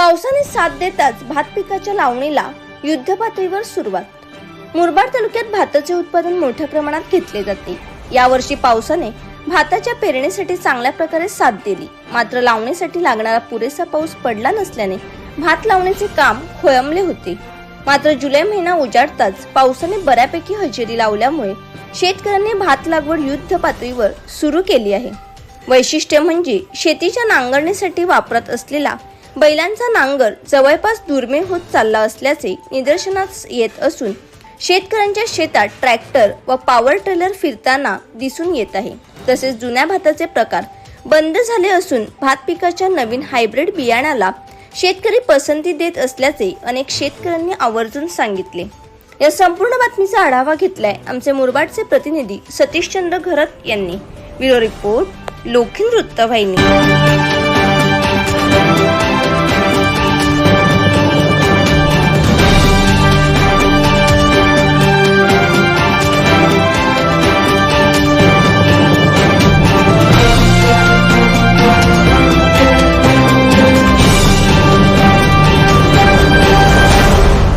पावसाने साथ देताच भात पिकाच्या लावणीला युद्धपातळीवर सुरुवात. मुरबाड तालुक्यात भाताचे उत्पादन मोठ्या प्रमाणात घेतले जाते. यावर्षी पावसाने भाताच्या पेरणीसाठी चांगल्या प्रकारे साथ दिली. मात्र लावणीसाठी लागणारा पुरेसा पाऊस पडला नसल्याने भात लावणीचे काम खोळंबले होते. मात्र जुलै महिना उजाडताच पावसाने बऱ्यापैकी हजेरी लावल्यामुळे शेतकऱ्यांनी भात लागवड युद्ध पातळीवर सुरू केली आहे. वैशिष्ट्य म्हणजे शेतीच्या नांगरणीसाठी वापरत असलेला बैलांचा नांगर जवळपास दुर्मिळ होत चालला असल्याचे निदर्शनास येत असून शेतकऱ्यांच्या शेतात ट्रॅक्टर व पॉवर ट्रेलर फिरताना दिसून येत आहे. तसेच जुन्या भाताचे प्रकार बंद झाले असून भात पिकाच्या नवीन हायब्रिड बियाण्याला शेतकरी पसंती देत असल्याचे अनेक शेतकऱ्यांनी आवर्जून सांगितले. या संपूर्ण बातमीचा आढावा घेतलाय आमचे मुरबाडचे प्रतिनिधी सतीशचंद्र घरत यांनी. ब्युरो रिपोर्ट लोखिन वृत्तवाहिनी.